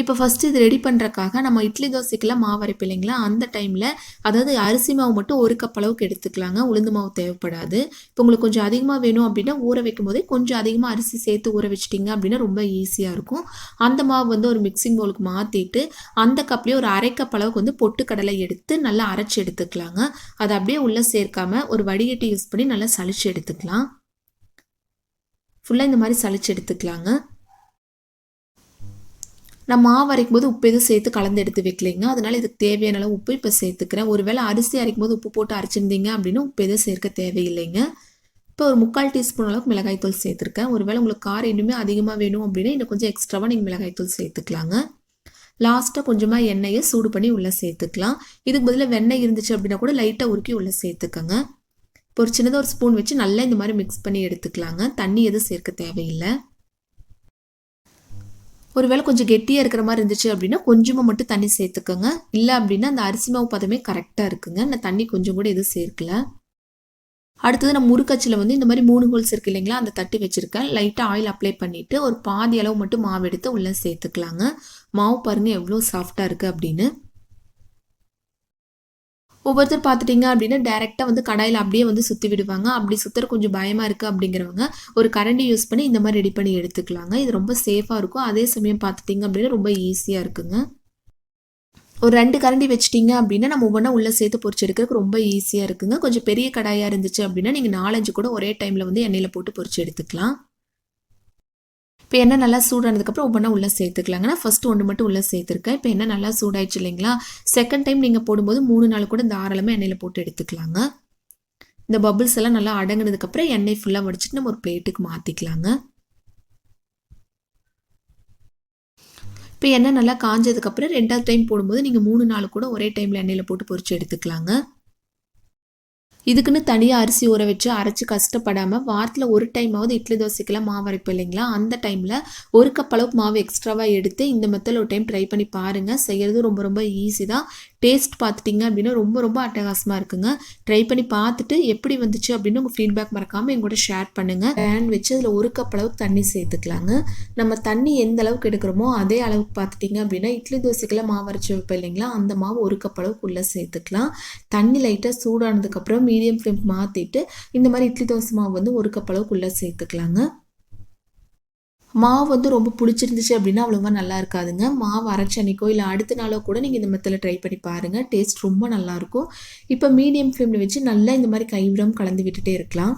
இப்போ ஃபஸ்ட்டு இது ரெடி பண்ணுறக்காக நம்ம இட்லி தோசைக்கெல்லாம் மாவு அரைப்பு இல்லைங்களா? அந்த டைமில் அதாவது அரிசி மாவு மட்டும் ஒரு கப் அளவுக்கு எடுத்துக்கலாங்க. உளுந்து மாவு தேவைப்படாது. இப்போ உங்களுக்கு கொஞ்சம் அதிகமாக வேணும் அப்படின்னா ஊற வைக்கும் போதே கொஞ்சம் அதிகமாக அரிசி சேர்த்து ஊற வச்சிட்டிங்க அப்படின்னா ரொம்ப ஈஸியாக இருக்கும். அந்த மாவு வந்து ஒரு மிக்சிங் பவுலுக்கு மாற்றிட்டு அந்த கப்லேயே ஒரு அரை கப் அளவுக்கு வந்து பொட்டுக்கடலை எடுத்து நல்லா அரைச்சி எடுத்துக்கலாங்க. அதை அப்படியே உள்ளே சேர்க்காம ஒரு வடிகட்டி யூஸ் பண்ணி நல்லா சளிச்சு எடுத்துக்கலாம். ஃபுல்லாக இந்த மாதிரி சளிச்சு எடுத்துக்கலாங்க. நான் மாவு அரைக்கும் போது உப்பு எதுவும் சேர்த்து கலந்து எடுத்து வைக்கலைங்க. அதனால் இதுக்கு தேவையான அளவு உப்பு இப்போ சேர்த்துக்கிறேன். ஒருவேளை அரிசி அரைக்கும் போது உப்பு போட்டு அரைச்சிருந்தீங்க அப்படின்னா உப்பு எதுவும் சேர்க்க தேவையில்லைங்க. இப்போ ஒரு முக்கால் டீஸ்பூன் அளவுக்கு மிளகாய்த்தூள் சேர்த்துருக்கேன். ஒருவேளை உங்களுக்கு காரம் இன்னுமே அதிகமாக வேணும் அப்படின்னா இன்னும் கொஞ்சம் எக்ஸ்ட்ராவாக நீங்கள் மிளகாய்த்தூள் சேர்த்துக்கலாங்க. லாஸ்ட்டாக கொஞ்சமாக எண்ணெயை சூடு பண்ணி உள்ளே சேர்த்துக்கலாம். இதுக்கு பதிலாக வெண்ணெய் இருந்துச்சு அப்படின்னா கூட லைட்டாக உருக்கி உள்ளே சேர்த்துக்கோங்க. இப்போ ஒரு சின்னதாக ஒரு ஸ்பூன் வச்சு நல்லா இந்த மாதிரி மிக்ஸ் பண்ணி எடுத்துக்கலாங்க. தண்ணி எதுவும் சேர்க்க தேவையில்லை. ஒருவேளை கொஞ்சம் கெட்டியாக இருக்கிற மாதிரி இருந்துச்சு அப்படின்னா கொஞ்சமாக மட்டும் தண்ணி சேர்த்துக்கோங்க. இல்லை அப்படின்னா அந்த அரிசி மாவு பதமே கரெக்டாக இருக்குங்க. நான் தண்ணி கொஞ்சம் கூட எதுவும் சேர்க்கல. அடுத்தது நான் முறுக்கச்சில் வந்து இந்த மாதிரி மூணு ஹோல்ஸ் இருக்கு இல்லைங்களா அந்த தட்டி வச்சுருக்கேன். லைட்டாக ஆயில் அப்ளை பண்ணிவிட்டு ஒரு பாதி அளவு மட்டும் மாவு எடுத்து உள்ளே சேர்த்துக்கலாங்க. மாவு பாருங்கள் எவ்வளோ சாஃப்டாக இருக்குது அப்படின்னு. ஒவ்வொருத்தர் பார்த்துட்டிங்க அப்படின்னா டேரெக்டாக வந்து கடாயில் அப்படியே வந்து சுற்றி விடுவாங்க. அப்படி சுற்றுற கொஞ்சம் பயமாக இருக்குது அப்படிங்கிறவங்க ஒரு கரண்டி யூஸ் பண்ணி இந்த மாதிரி ரெடி பண்ணி எடுத்துக்கலாங்க. இது ரொம்ப சேஃபாக இருக்கும். அதே சமயம் பார்த்துட்டிங்க அப்படின்னா ரொம்ப ஈஸியாக இருக்குங்க. ஒரு ரெண்டு கரண்டி வச்சிட்டிங்க அப்படின்னா நம்ம ஒவ்வொன்றா உள்ளே சேர்த்து பொறிச்சு எடுக்கிறதுக்கு ரொம்ப ஈஸியாக இருக்குங்க. கொஞ்சம் பெரிய கடாயாக இருந்துச்சு அப்படின்னா நீங்கள் நாலஞ்சு கூட ஒரே டைமில் வந்து எண்ணெயில் போட்டு பொறிச்சு எடுத்துக்கலாம். இப்போ எண்ணெய் நல்லா சூடானதுக்கப்புறம் ஒவ்வொன்றா உள்ளே சேர்த்துக்கலாங்கன்னா ஃபஸ்ட்டு ஒன்று மட்டும் உள்ளே சேர்த்துருக்கேன். இப்போ எண்ணெய் நல்லா சூடாயிடுச்சு இல்லைங்களா? செகண்ட் டைம் நீங்கள் போடும்போது மூணு நாள் கூட தாராளமாக எண்ணெயில் போட்டு எடுத்துக்கலாங்க. இந்த பபுள்ஸ் எல்லாம் நல்லா அடங்கினதுக்கப்புறம் எண்ணெய் ஃபுல்லாக வடிச்சிட்டு நம்ம ஒரு பிளேட்டுக்கு மாற்றிக்கலாங்க இப்போ எண்ணெய் நல்லா காஞ்சதுக்கப்புறம் ரெண்டாவது டைம் போடும்போது நீங்கள் மூணு நாள் கூட ஒரே டைமில் எண்ணெயில் போட்டு பொறிச்சு எடுத்துக்கலாங்க. இதுக்குன்னு தனியாக அரிசி ஊற வச்சு அரைச்சி கஷ்டப்படாமல் வாரத்தில் ஒரு டைமாவது இட்லி தோசைக்கெல்லாம் மாவு அரைப்போம் இல்லைங்களா? அந்த டைமில் ஒரு கப் அளவுக்கு மாவு எக்ஸ்ட்ராவாக எடுத்து இந்த மெத்தடில் ஒரு டைம் ட்ரை பண்ணி பாருங்கள் செய்கிறது ரொம்ப ரொம்ப ஈஸி தான். டேஸ்ட் பார்த்துட்டிங்க அப்படின்னா ரொம்ப ரொம்ப அட்டகாசமாக இருக்குங்க. ட்ரை பண்ணி பார்த்துட்டு எப்படி வந்துச்சு அப்படின்னு உங்கள் ஃபீட்பேக் மறக்காமல் எங்கூட ஷேர் பண்ணுங்கள் பேன் வச்சு அதில் ஒரு கப் அளவுக்கு தண்ணி சேர்த்துக்கலாங்க. நம்ம தண்ணி எந்த அளவுக்கு எடுக்கிறோமோ அதே அளவுக்கு பார்த்துட்டிங்க அப்படின்னா இட்லி தோசைக்கெல்லாம் மாவு அரைச்சி வைப்போம் இல்லைங்களா? அந்த மாவு ஒரு கப் அளவுக்கு உள்ளே சேர்த்துக்கலாம். தண்ணி லைட்டாக சூடானதுக்கப்புறம் மீடியம் ஃப்ளேம் மாற்றிட்டு இந்த மாதிரி இட்லி தோசை மாவு வந்து ஒரு கப் அளவுக்கு உள்ளே சேர்த்துக்கலாங்க. மாவு வந்து ரொம்ப பிடிச்சிருந்துச்சு அப்படின்னா அவ்வளோவா நல்லா இருக்காதுங்க. மாவு அரைச்ச அன்னைக்கோ இல்லை அடுத்த நாளோ கூட நீங்கள் இந்த மெத்தில் ட்ரை பண்ணி பாருங்கள் டேஸ்ட் ரொம்ப நல்லாயிருக்கும் இப்போ மீடியம் ஃப்ளேமில் வச்சு நல்லா இந்த மாதிரி கைவிடாமல் கலந்து விட்டுட்டே இருக்கலாம்.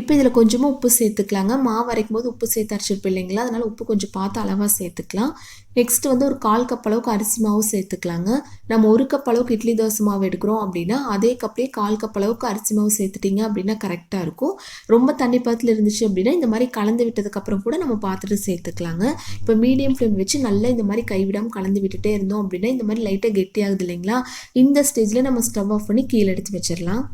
இப்போ இதில் கொஞ்சமாக உப்பு சேர்த்துக்கலாங்க. மாவு அரைக்கும் போது உப்பு சேர்த்து அரைச்சிருப்போம் இல்லைங்களா? அதனால் உப்பு கொஞ்சம் பார்த்து அளவாக சேர்த்துக்கலாம். நெக்ஸ்ட் வந்து ஒரு கால் கப் அளவுக்கு அரிசி மாவு சேர்த்துக்கலாங்க. நம்ம ஒரு கப் அளவுக்கு இட்லி தோசை மாவு எடுக்கிறோம் அப்படின்னா அதே கப்லேயே கால் கப் அளவுக்கு அரிசி மாவு சேர்த்துட்டிங்க அப்படின்னா கரெக்டாக இருக்கும். ரொம்ப தண்ணி பாத்தில் இருந்துச்சு அப்படின்னா இந்த மாதிரி கலந்து விட்டதுக்கப்புறம் கூட நம்ம பார்த்துட்டு சேர்த்துக்கலாங்க. இப்போ மீடியம் ஃப்ளேம் வச்சு நல்லா இந்த மாதிரி கைவிடாமல் கலந்து விட்டுட்டே இருந்தோம் அப்படின்னா இந்த மாதிரி லைட்டாக கெட்டியாகுது இல்லைங்களா? இந்த ஸ்டேஜில் நம்ம ஸ்டவ் ஆஃப் பண்ணி கீழே எடுத்து வச்சிடலாம்.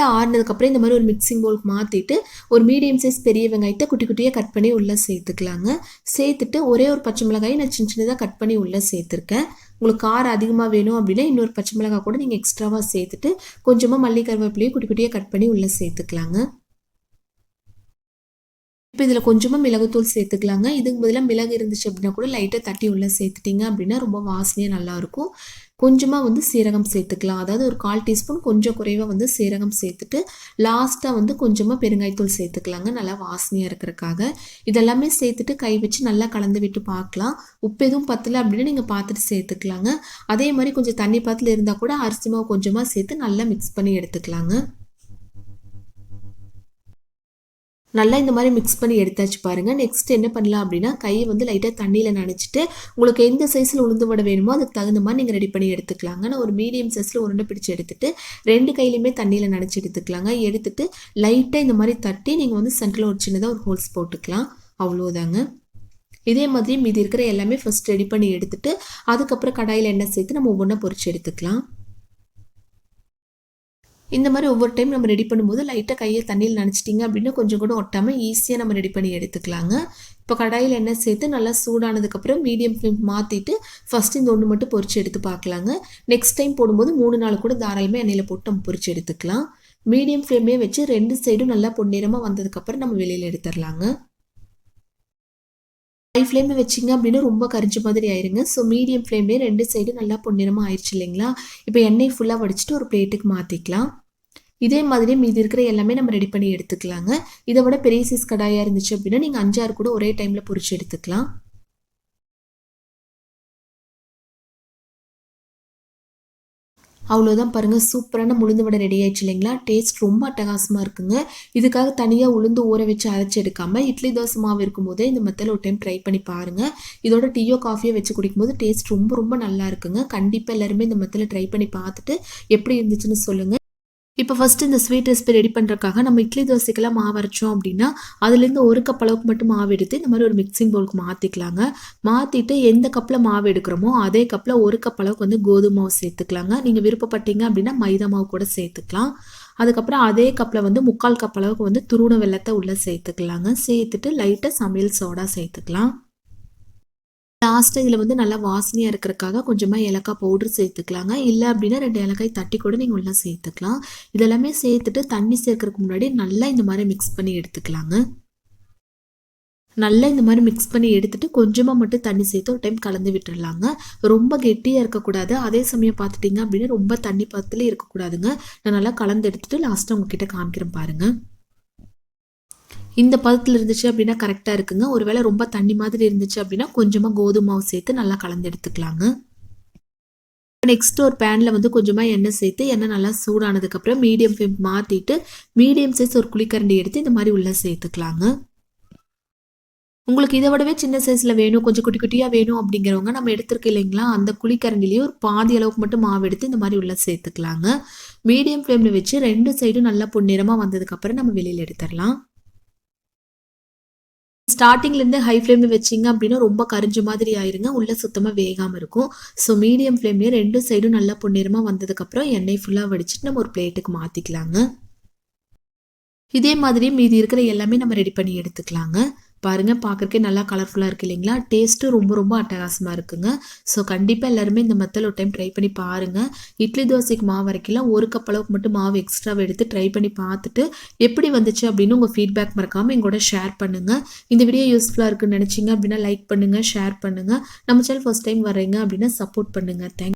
லைட்டாக ஆறுனதுக்கப்புறம் இந்த மாதிரி ஒரு மிக்சிங் பவுலுக்கு மாற்றிட்டு ஒரு மீடியம் சைஸ் பெரிய வெங்காயத்தை குட்டி குட்டியாக கட் பண்ணி உள்ளே சேர்த்துக்கலாங்க. சேர்த்துட்டு ஒரே ஒரு பச்சை மிளகாயை நான் சின்ன சின்னதாக கட் பண்ணி உள்ளே சேர்த்துருக்கேன். உங்களுக்கு காரம் அதிகமாக வேணும் அப்படின்னா இன்னொரு பச்சை மிளகாய் கூட நீங்கள் எக்ஸ்ட்ராவாக சேர்த்துட்டு கொஞ்சமாக மல்லி கருவேப்பிலையும் குட்டி குட்டியாக கட் பண்ணி உள்ளே சேர்த்துக்கலாங்க. இப்போ இதில் கொஞ்சமாக மிளகுத்தூள் சேர்த்துக்கலாங்க. இதுக்கு பதிலாக மிளகு இருந்துச்சு அப்படின்னா கூட லைட்டாக தட்டி உள்ளே சேர்த்துட்டிங்க அப்படின்னா ரொம்ப வாசனையாக நல்லாயிருக்கும் கொஞ்சமாக வந்து சீரகம் சேர்த்துக்கலாம். அதாவது ஒரு கால் டீஸ்பூன் கொஞ்சம் குறைவாக வந்து சீரகம் சேர்த்துட்டு லாஸ்ட்டாக வந்து கொஞ்சமாக பெருங்காய்த்தூள் சேர்த்துக்கலாங்க. நல்லா வாசனையாக இருக்கிறக்காக இதெல்லாமே சேர்த்துட்டு கை வச்சு நல்லா கலந்து விட்டு பார்க்கலாம். உப்பு எதுவும் பத்தலை அப்படின்னு நீங்கள் பார்த்துட்டு சேர்த்துக்கலாங்க. அதே மாதிரி கொஞ்சம் தண்ணி பாத்தில் இருந்தால் கூட அரிசி மாவு கொஞ்சமாக சேர்த்து நல்லா மிக்ஸ் பண்ணி எடுத்துக்கலாங்க. நல்லா இந்த மாதிரி மிக்ஸ் பண்ணி எடுத்தாச்சு பாருங்கள் நெக்ஸ்ட் என்ன பண்ணலாம் அப்படின்னா கையை வந்து லைட்டாக தண்ணியில் நினச்சிட்டு உங்களுக்கு எந்த சைஸில் உளுந்து வடை வேணுமோ அதுக்கு தகுந்த மாதிரி நீங்கள் ரெடி பண்ணி எடுத்துக்கலாங்க. நான் ஒரு மீடியம் சைஸில் உருண்டை பிடிச்சி எடுத்துட்டு ரெண்டு கையிலையுமே தண்ணியில் நினச்சி எடுத்துக்கலாங்க. எடுத்துகிட்டு லைட்டாக இந்த மாதிரி தட்டி நீங்கள் வந்து சென்டரில் ஒரு சின்னதாக ஒரு ஹோல்ஸ் போட்டுக்கலாம். அவ்வளோதாங்க இதே மாதிரி மீதி இருக்கிற எல்லாமே ஃபஸ்ட் ரெடி பண்ணி எடுத்துகிட்டு அதுக்கப்புறம் கடாயில் எண்ணெய் சேர்த்து நம்ம ஒவ்வொன்றா பொறிச்சு எடுத்துக்கலாம். இந்த மாதிரி ஒவ்வொரு டைம் நம்ம ரெடி பண்ணும்போது லைட்டாக கையை தண்ணியில் நினச்சிட்டிங்க அப்படின்னா கொஞ்சம் கூட ஒட்டாமல் ஈஸியாக நம்ம ரெடி பண்ணி எடுத்துக்கலாங்க. இப்போ கடாயில் எண்ணெய் சேர்த்து நல்லா சூடானதுக்கப்புறம் மீடியம் ஃப்ளேம் மாற்றிட்டு ஃபஸ்ட் இந்த ஒன்று மட்டும் பொறிச்சு எடுத்து பார்க்கலாங்க. நெக்ஸ்ட் டைம் போடும்போது மூணு நாள் கூட தாராளமாக எண்ணெயில் போட்டு நம்ம பொறிச்சு எடுத்துக்கலாம். மீடியம் ஃப்ளேமே வச்சு ரெண்டு சைடும் நல்லா பொன்னிறமாக வந்ததுக்கப்புறம் நம்ம வெளியில் எடுத்துடலாங்க. ஹை ஃப்ளேமில் வச்சிங்க அப்படின்னா ரொம்ப கரிஞ்ச மாதிரி ஆயிருங்க. ஸோ மீடியம் ஃப்ளேம்லேயே ரெண்டு சைடும் நல்லா பொன்னிறமாக ஆயிடுச்சு இல்லைங்களா? இப்போ எண்ணெய் ஃபுல்லாக வடிச்சிட்டு ஒரு பிளேட்டுக்கு மாற்றிக்கலாம் இதே மாதிரி மீதி இருக்கிற எல்லாமே நம்ம ரெடி பண்ணி எடுத்துக்கலாங்க. இதை விட பெரிய சைஸ் கடாயாக இருந்துச்சு அப்படின்னா நீங்கள் அஞ்சாறு கூட ஒரே டைமில் பொறிச்சு எடுத்துக்கலாம். அவ்வளோதான் பாருங்கள் சூப்பரான உளுந்து வடை ரெடி ஆயிடுச்சு இல்லைங்களா? டேஸ்ட் ரொம்ப அட்டகாசமாக இருக்குங்க. இதுக்காக தனியாக உளுந்து ஊற வச்சு அரைச்சி எடுக்காமல் இட்லி தோசை மாவு இருக்கும்போதே இந்த மெத்தடில் ஒரு டைம் ட்ரை பண்ணி பாருங்கள் இதோட டீயோ காஃபியோ வச்சு குடிக்கும்போது டேஸ்ட் ரொம்ப ரொம்ப நல்லா இருக்குங்க. கண்டிப்பாக எல்லாருமே இந்த மெத்தடில் ட்ரை பண்ணி பார்த்துட்டு எப்படி இருந்துச்சுன்னு சொல்லுங்கள் இப்போ ஃபஸ்ட்டு இந்த ஸ்வீட் ரெசிபி ரெடி பண்ணுறதுக்காக நம்ம இட்லி தோசைக்கெல்லாம் மாவு அரைச்சோம் அப்படின்னா அதுலேருந்து ஒரு கப் அளவுக்கு மட்டும் மாவு எடுத்து இந்த மாதிரி ஒரு மிக்சிங் பவுலுக்கு மாற்றிக்கலாங்க மாற்றிட்டு எந்த கப்பில் மாவு எடுக்கிறோமோ அதே கப்பில் ஒரு கப் அளவுக்கு வந்து கோதுமை மாவு சேர்த்துக்கலாங்க. நீங்கள் விருப்பப்பட்டீங்க அப்படின்னா மைதா மாவு கூட சேர்த்துக்கலாம். அதுக்கப்புறம் அதே கப்பில் வந்து முக்கால் கப் அளவுக்கு வந்து துருண வெள்ளத்தை உள்ளே சேர்த்துக்கலாங்க. சேர்த்துட்டு லைட்டாக சமையல் சோடா சேர்த்துக்கலாம். லாஸ்ட்டு இதில் வந்து நல்லா வாசனையாக இருக்கிறக்காக கொஞ்சமாக ஏலக்காய் பவுடர் சேர்த்துக்கலாங்க. இல்லை அப்படின்னா ரெண்டு ஏலக்காய் தட்டி கூட நீங்கள் உள்ளே சேர்த்துக்கலாம். இதெல்லாமே சேர்த்துட்டு தண்ணி சேர்க்கறதுக்கு முன்னாடி நல்லா இந்த மாதிரி மிக்ஸ் பண்ணி எடுத்துக்கலாங்க. நல்லா இந்த மாதிரி மிக்ஸ் பண்ணி எடுத்துட்டு கொஞ்சமாக மட்டும் தண்ணி சேர்த்து ஒரு டைம் கலந்து விட்டுடலாங்க ரொம்ப கெட்டியாக இருக்கக்கூடாது. அதே சமயம் பார்த்துட்டிங்க அப்படின்னா ரொம்ப தண்ணி பத்தில் இருக்கக்கூடாதுங்க. நான் நல்லா கலந்து எடுத்துட்டு லாஸ்ட்டாக உங்ககிட்ட காமிக்கிறேன் பாருங்கள் இந்த பதத்தில் இருந்துச்சு அப்படின்னா கரெக்டாக இருக்குங்க. ஒருவேளை ரொம்ப தண்ணி மாதிரி இருந்துச்சு அப்படின்னா கொஞ்சமாக கோதுமை மாவு சேர்த்து நல்லா கலந்து எடுத்துக்கலாங்க. நெக்ஸ்ட் ஒரு பேனில் வந்து கொஞ்சமாக எண்ணெய் சேர்த்து எண்ணெய் நல்லா சூடானதுக்கப்புறம் மீடியம் ஃப்ளேம் மாற்றிட்டு மீடியம் சைஸ் ஒரு குழிக்கரண்டி எடுத்து இந்த மாதிரி உள்ளே சேர்த்துக்கலாங்க. உங்களுக்கு இதை விடவே சின்ன சைஸில் வேணும் கொஞ்சம் குட்டி குட்டியாக வேணும் அப்படிங்கிறவங்க நம்ம எடுத்துருக்க இல்லைங்களா அந்த குழிக்கரண்டிலேயே ஒரு பாதி அளவுக்கு மட்டும் மாவு எடுத்து இந்த மாதிரி உள்ளே சேர்த்துக்கலாங்க. மீடியம் ஃப்ளேமில் வச்சு ரெண்டு சைடும் நல்லா பொன்னிறமாக வந்ததுக்கப்புறம் நம்ம வெளியில் எடுத்துடலாம். ஸ்டார்டிங்லேருந்து ஹை ஃப்ளேமில் வச்சிங்க அப்படின்னா ரொம்ப கரிஞ்ச மாதிரி ஆயிருங்க. உள்ளே சுத்தமாக வேகாமல் இருக்கும். ஸோ மீடியம் ஃப்ளேம்லேயே ரெண்டு சைடும் நல்லா பொன்னிறமாக வந்ததுக்கப்புறம் எண்ணெய் ஃபுல்லாக வடிச்சிட்டு நம்ம ஒரு பிளேட்டுக்கு மாற்றிக்கலாங்க இதே மாதிரி மீதி இருக்கிற எல்லாமே நம்ம ரெடி பண்ணி எடுத்துக்கலாங்க. பாருங்கள் பார்க்குறக்கே நல்லா கலர்ஃபுல்லாக இருக்குது இல்லைங்களா? டேஸ்ட்டும் ரொம்ப ரொம்ப அட்டகாசமாக இருக்குங்க. ஸோ கண்டிப்பாக எல்லாருமே இந்த மெத்தல் ஒரு டைம் ட்ரை பண்ணி பாருங்கள் இட்லி தோசைக்கு மாவு வரைக்கலாம் ஒரு கப் அளவுக்கு மட்டும் மாவு எக்ஸ்ட்ராவை எடுத்து ட்ரை பண்ணி பார்த்துட்டு எப்படி வந்துச்சு அப்படின்னு உங்கள் ஃபீட்பேக் மறக்காமல் எங்களோட ஷேர் பண்ணுங்கள் இந்த வீடியோ யூஸ்ஃபுல்லாக இருக்குன்னு நினச்சிங்க அப்படின்னா லைக் பண்ணுங்கள் ஷேர் பண்ணுங்கள் நம்ம சேனல் ஃபஸ்ட் டைம் வரீங்க அப்படின்னா சப்போர்ட் பண்ணுங்கள் தேங்க்